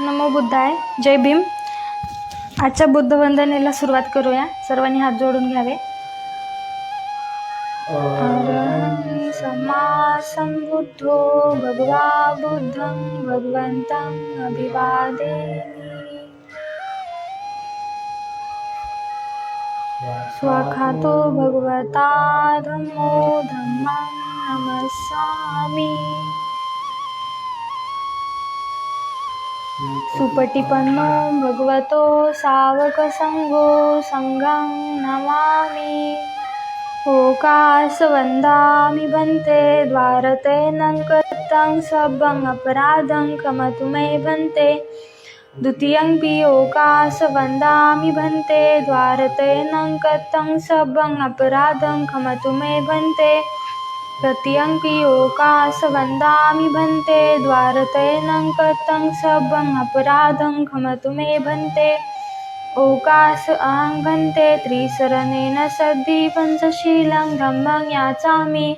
नमो बुद्धाय. जय भीम. आजच्या बुद्ध वंदनेला सुरुवात करूया. सर्वांनी हात जोडून घ्यावे. अरहं सम्मा संबुद्धो भगवा बुद्धं भगवन्तं अभिवादे स्वखातो भगवता धम्मो धम्मं नमस्सामि. सुपटिपन्नो भगवतो सावकसङ्गो सङ्गं नमामि। ओकासवन्दामि भन्ते द्वारते कृतं सभ्यम् अपराधं कमतु मे भन्ते द्वितीयंपि ओकासवन्दामि भन्ते द्वारते कृतं सभ्यम् अपराधं कमतु मे भन्ते तृतीयंपि भन्ते द्वारतेनङ्कतं कृतं सभ्यम् अपराधं खमतु मे भन्ते। ओकास अहं भन्ते त्रिशरणेन सद्धि पञ्चशीलं धम्मं याचामि।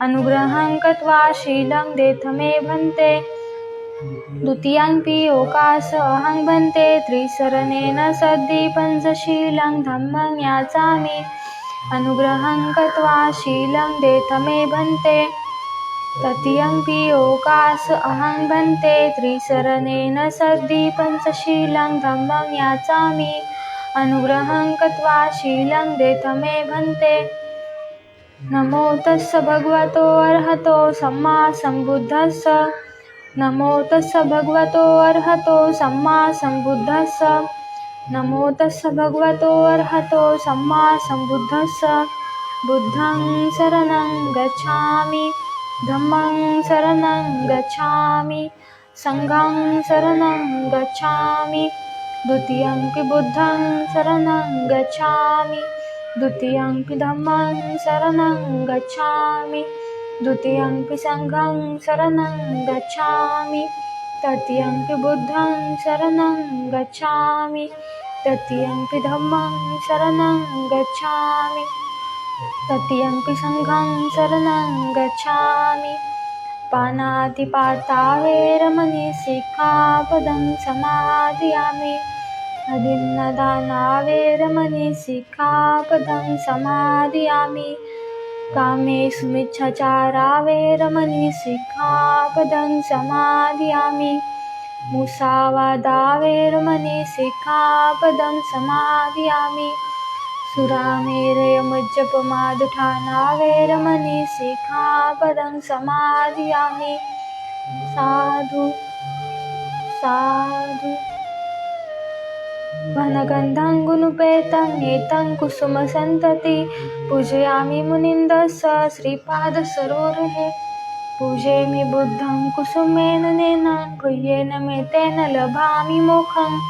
अनुग्रहं कृत्वा शीलं देथ मे भन्ते। द्वितीयंपि ओकास अहं भन्ते त्रिशरणेन सद्धि पञ्चशीलं धम्मं याचामि। अनुग्रहं कृत्वा शीलं देथमे भन्ते। तृतीयंपि ओकास अहं भन्ते। त्रिशरणेन सद्धि पञ्चशीलं धम्मं याचामि। अनुग्रहं कृत्वा शीलं देथमे भन्ते। नमो तस्स भगवतो अर्हतो सम्मा सम्बुद्धस्स। नमो तस्स भगवतो अर्हतो सम्मा सम्बुद्धस्स। नमो तस्स भगवतो अर्हतो सम्मा संबुद्धस्स बुद्धं शरणं गच्छामि धम्मं शरणं गच्छामि सङ्घं शरणं गच्छामि द्वितीयं पि बुद्धं शरणं गच्छामि द्वितीयं पि धम्मं शरणं गच्छामि द्वितीयं पि सङ्घं शरणं गच्छामि। तृतीयंपि बुद्धं शरणं गच्छामि। तृतीयंपि धम्मं शरणं गच्छामि। तृतीयंपि सङ्घं शरणं गच्छामि। सिक्खापदं समादयामि अदिन्नदाना वेरमणि सिक्खापदं समादयामि कामेषु मिच्छाचारा वेरमणि सिक्खापदं समाधियामि। मुसावादा वेरमणि सिक्खापदं समादयामि सुरामेरयमुज्जपमादुठाना वेरमणि सिक्खापदं समादयामि साधु साधु। वनगन्धं गुणुपेतं एतं कुसुमसन्तति। पूजयामि मुनिन्दस श्रीपादसरोरुहे पूजयामि बुद्धं कुसुमेन नेन गुह्येन मे तेन लभामि मोखम्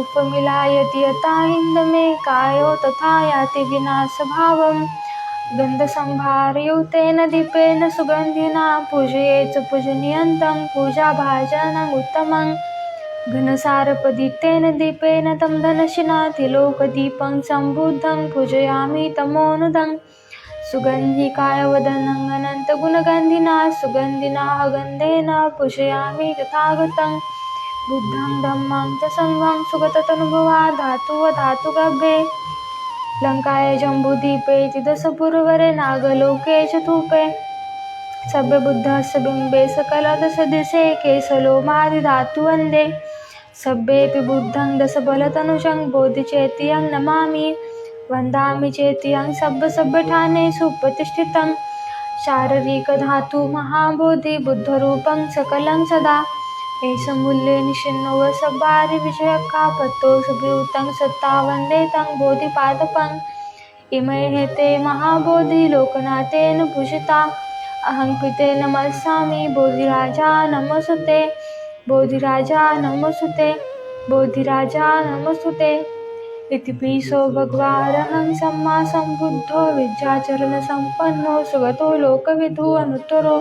उपमिलायति यथा इन्दमे कायो तथा याति विनाशभावम्। गन्धसंभारयुतेन दीपेन सुगन्धिना पूजये च पूजनीयन्तं पूजाभाजनम् उत्तमं घनसारपदितेन दीपेन तं धनशिना तिलोकदीपं सम्बुद्धं पूजयामि तमोनुदं सुगन्धिकाय वदनं अनन्तगुणगन्धिना सुगन्धिना गन्धेन पूजयामि तथागतं। बुद्धं धम्मं च सङ्घं सुगततनुभवा धातुवधातुगभे लङ्काय जम्बुदीपे चिदसपुरवरे नागलोके चतुपे सभ्यबुद्धस्य बिम्बे सकलदशदिशे केशलोमादिधातु वन्दे सभ्येऽपि बुद्धं दशबलतनुषं बोधिचेत्यं नमामि। वन्दामि चेत्यं सभ्यसभ्यठाने सुप्रतिष्ठितं। शारीरिकधातु महाबोधि बुद्धरूपं सकलं सदा। एष मूल्ये निशिन्नो विषयकापत्तो सत्ता वन्दे तं बोधिपादपम् इमे हेते महाबोधि लोकनाथेन भूषिता अहं कृते नमस्सामि बोधिराजा नमस्ते बोधिराजा नमसुते बोधिराजा नमसुते। इति पीसो भगवारहं सम्मा सम्बुद्धो विद्याचरणसम्पन्नो सुगतो लोकविधो अनुत्तरो।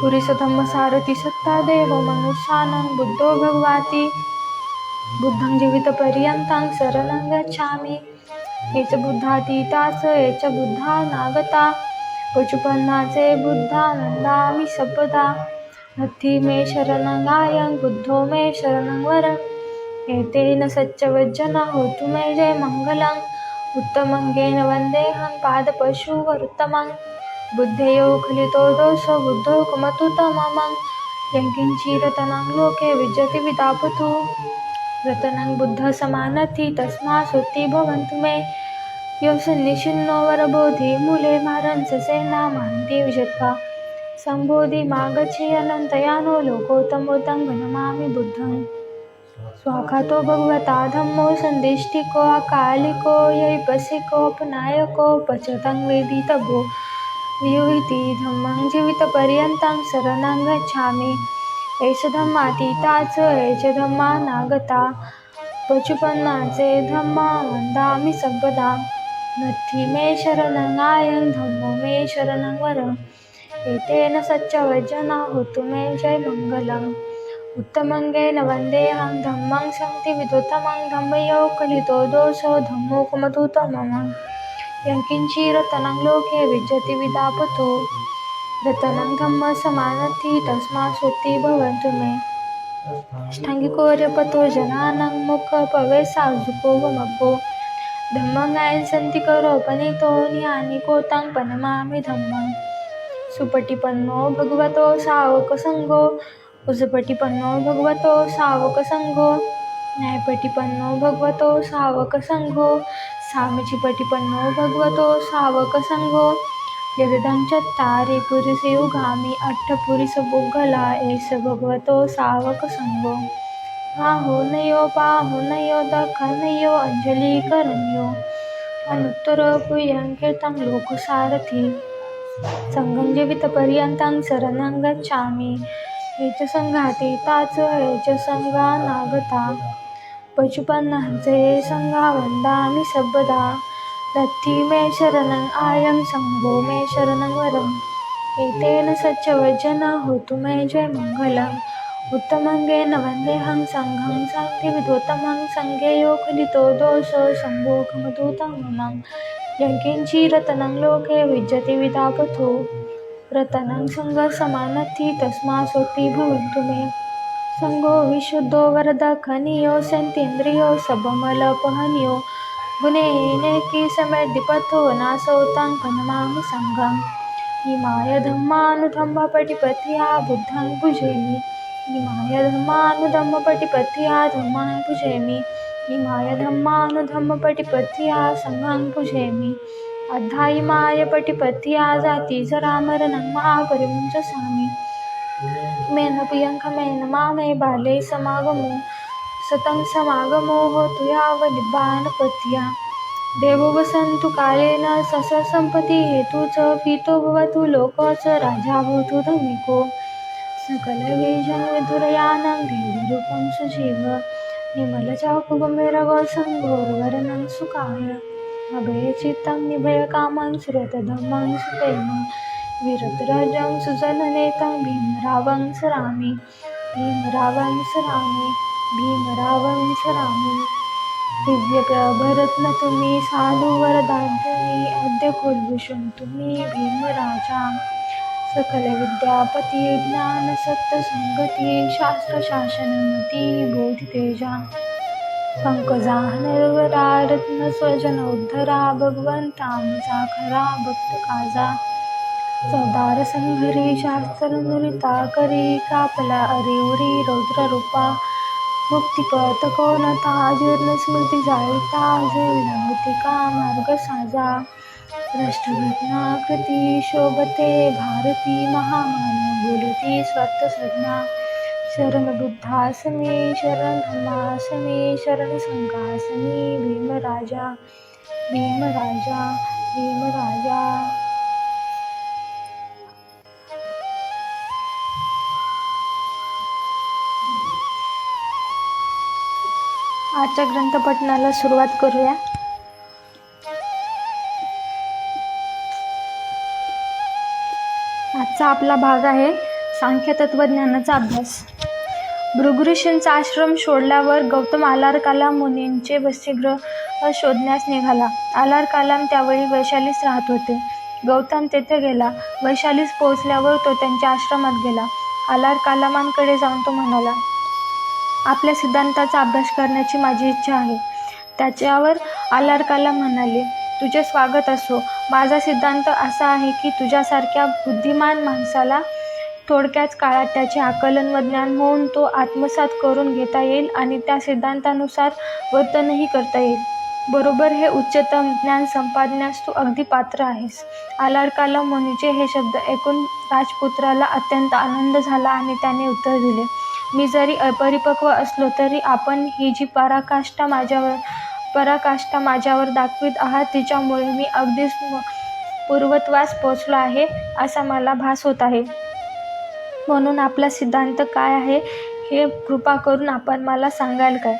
पुरीसधम्मसारथि सत्तादेव मनुष्यानं बुद्धो भगवाति। बुद्धं जीवितपर्यन्तं शरणं गच्छामि। हे च बुद्धातीताच हे च बुद्धा नागता पशुपन्नाचे बुद्धा सपदा। सर्वदा मे शरणंगायं बुद्धो मे शरणं वरम् एतेन सच्चवज्जना होतु मे जय मङ्गलम् उत्तमङ्गेन वन्देऽहं पादपशुवरुत्तमं। बुद्धेयो खलितो दोषो बुद्धो कुमतु तममं यङ्किञ्चिरतनं लोके विजति विदापतु। रतनं बुद्धसमानति तस्मा सुत्ति भवन्तु मे। यो सन्निशिन्नो वरबोधि मूले मारंससेना मान्ति विजत्वा सम्बोधि मागच्छे अनन्तयानो लोकोत्तमोत्तं नमामि बुद्धं स्वाखातो भगवता धम्मो सन्दिष्टिको अकालिको यैपसिकोपनायको पचतं वेदितभो। वियुहिति धम्मं जीवितपर्यन्तं शरणं गच्छामि। एष धम्मातीताच एष धम्मानागता। पशुपन्नाचे धम्मा वन्दामि सर्वदा। नथि मे शरणं आयं धम्मो मे शरणं वर एतेन सच्चवजना होतु मे जय मङ्गलम् उत्तमङ्गेन वन्देऽहं धम्मं शक्तिविदुत्तमं धम्मयो कलितो दोषो धम्मो कुमतुतमम् यङ्किञ्चिरतनं लोके विजयति विदापतो। रतनं धम्म समानति तस्मात् श्रुति भवन्तु मे। अष्टाङ्गिकोर्यपतो जनानां मुखपवे साजुको धम्मं गायन् सन्ति करोपनितो कोतां पनमामि धम्मम्। सुपटीपन्नो भगवतो सावक संगो उजपटिपन्नो भगवतो सावक संगो न्यायपटिपन्नो भगवतो सावक संगो सामीचिपटिपन्नो भगवतो सावक संगो सावकसङ्गो यदं चत्तारि पुरुषयुगामि अट्टपुरुषबुग्गला एष भगवतो सावकसङ्गो आहुनयो पाहुनयो दखनयो अञ्जलिकरणयो लोक सारथी सङ्गं जीवितपर्यन्तं शरणं गच्छामि। एच सङ्घाते ताच एच सङ्गानागता पशुपन्नाचे सङ्गा वन्दामि सर्वदा। नथी मे शरणं आयं सङ्गो मे शरणं वरम् एतेन सच्चवजना होतु मे जय मङ्गलम् उत्तमङ्गेन वन्देऽहं सङ्घं सङ्घिविदोत्तमं सङ्घेयो खलितो दोषो सङ्गोखमदूतं यङ्किञ्चिरतनं लोके विजयति विदापथो रतनं सङ्गसमानथि तस्मात् सोति भवन्तु मे। सङ्गो विशुद्धो वरदखनीयो सन्तीन्द्रियो सबमलपहनियो गुणेनेकी समृद्धिपथो नासौतां पनमामि सङ्गम् इमाय धम्मानुधम्मपटिपथ्या बुद्धं भुजेमि इमाय धम्मानुधम्मपटिपथ्या धम्मं भुजेमि धम्मानुधम्मपटिपथ्या सङ्गं भुजेमि अद्धा इमाय पटिपथ्या जाति जरामरणं महापरिमुञ्चसामि मेन प्रियङ्कमेन मामे बाले समागमो सतं समागमो होतु यावनिब्बानपत्या देवो वसन्तु कालेन सससम्पत्ति हेतु च पीतो भवतु लोक च राजा भवतु धमिको सकलबीजं विधुरयानं भेदरूपं सुजीव। निमलचाकुगमेरवसङ्गोर्वरणं सुखाय अभयचित्तं निभयकामं श्रुतधम्मं सुप्रेम विरतराजं सुजननेतं भीमरावं सरामि भीमरावं सरामि भीमरावं सरामि दिव्यप्रभरत्न तुम्ही साधुवरदान्यमी अद्य कुलभूषण तुम्ही भीमराजा सकल विद्यापति ज्ञान सत्य संगति शास्त्र सकलविद्यापति ज्ञानसत्त्वसङ्गति शास्त्रशासनमति बोधितेजा पङ्कजाः नर्वरा काजा भगवन्तां संघरी शास्त्र सौदारसंहरी करी कापला अरिउरी रौद्ररूपा मुक्तिपथकोनता जीर्णस्मृतिजायिता मार्ग साजा जाळीता का मार्ग साजा राष्ट्रघटना कृती शोभते भारती महामानव बोलती स्वत सज्ञा शरण बुद्धासमी शरण धम्मासमी शरण संघासमी भीमराजा भीमराजा भीमराजा। आजच्या ग्रंथपठणाला सुरुवात करूया. आपला भाग आहे. सांख्य तत्वज्ञानाचा अभ्यास. भृगऋषींचा आश्रम सोडल्यावर गौतम आलार कालाम मुनींचे वसतिगृह शोधण्यास निघाला. आलार कालाम त्यावेळी वैशालीस राहत होते. गौतम तेथे गेला. वैशालीस पोहोचल्यावर तो त्यांच्या आश्रमात गेला. आलार कालामांकडे जाऊन तो म्हणाला आपल्या सिद्धांताचा अभ्यास करण्याची माझी इच्छा आहे. त्याच्यावर आलार कालाम म्हणाले तुझे स्वागत असो. माझा सिद्धांत असा आहे की तुझ्यासारख्या बुद्धिमान माणसाला थोडक्याच काळात त्याचे आकलन व ज्ञान होऊन तो आत्मसात करून घेता येईल आणि त्या सिद्धांतानुसार वर्तनही करता येईल. बरोबर हे उच्चतम ज्ञान संपादण्यास तू अगदी पात्र आहेस. आलाडकाला कालाम मुनीचे हे शब्द ऐकून राजपुत्राला अत्यंत आनंद झाला आणि त्याने उत्तर दिले मी जरी अपरिपक्व असलो तरी आपण ही जी पराकाष्ठा माझ्यावर पराकाष्ठा माझ्यावर दाखवित आहात तिच्यामुळे मी अगदीच पूर्वत्वास पोचलो आहे असा मला भास होत आहे. म्हणून आपला सिद्धांत काय आहे हे कृपा करून आपण मला सांगाल काय?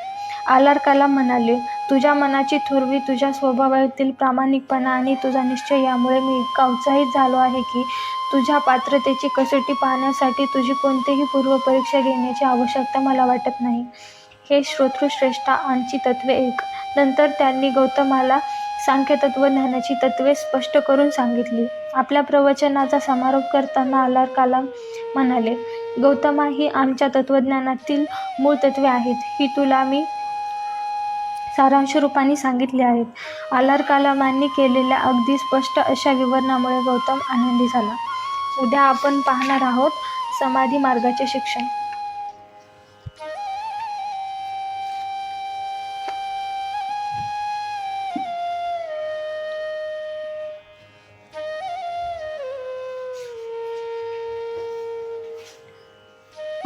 आलार कलाम म्हणाले तुझ्या मनाची थोरवी तुझ्या स्वभावातील प्रामाणिकपणा आणि तुझा निश्चय यामुळे मी इतका उत्साहित झालो आहे की तुझ्या पात्रतेची कसोटी पाहण्यासाठी तुझी कोणतीही पूर्वपरीक्षा घेण्याची आवश्यकता मला वाटत नाही. हे श्रोतृश्रेष्ठा आणची तत्वे एक. नंतर त्यांनी गौतमाला सांख्य ज्ञानाची तत्वे स्पष्ट करून सांगितली. आपल्या प्रवचनाचा समारोप करताना आलार कालाम म्हणाले गौतमा ही आमच्या तत्वज्ञानातील मूळ तत्वे आहेत. ही तुला मी सारांश रूपाने सांगितले आहेत. आलार कालामांनी केलेल्या अगदी स्पष्ट अशा विवरणामुळे गौतम आनंदी झाला. उद्या आपण पाहणार आहोत समाधी मार्गाचे शिक्षण.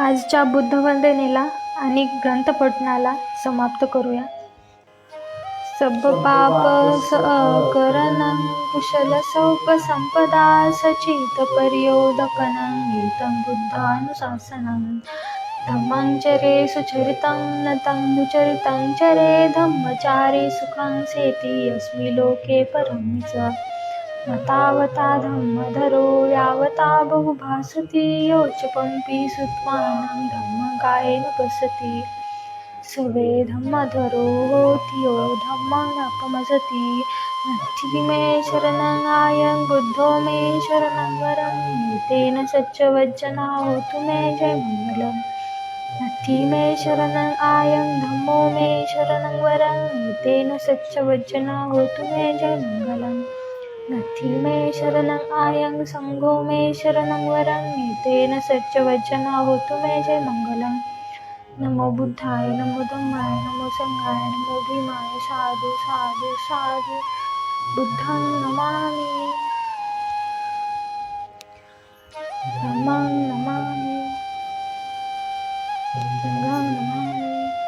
आजच्या बुद्धवंदनेला आणि ग्रंथपठणाला समाप्त करूया. सब पाप सकरण कुशल सौप संपदा सचित पर्योदकनं गीतं बुद्धानुशासनं धम्मं चरे सुचरितं नतं दुचरितं चरे धम्मचारे सुखं सेति अस्मि लोके परं च न तावता धम्मधरो यावता बहुभासती योच पंपी सुत्मानं धम्मकायेन पसति सवे धम्मधरो होति यो धम्ममपमसति नत्थि मे शरणं आयं बुद्धो मे शरणं वरं। तेन सच्चवज्जना होतु मे जय मङ्गलम् नत्थि मे शरणं आयं धम्मो मे शरणं वरं। तेन सच्चवज्जना होतु मे जय मङ्गलम् नथि मे शरणम् आयं सङ्गोमे शरणं वराङ्गे तेन सच्च वचनं होतु मे मङ्गलम्। नमो बुद्धाय नमो धम्माय नमो सङ्गाय नमो भीमाय साधु साधु साधु। बुद्धं नमामि। नमं नमामि। गङ्गां नमामि।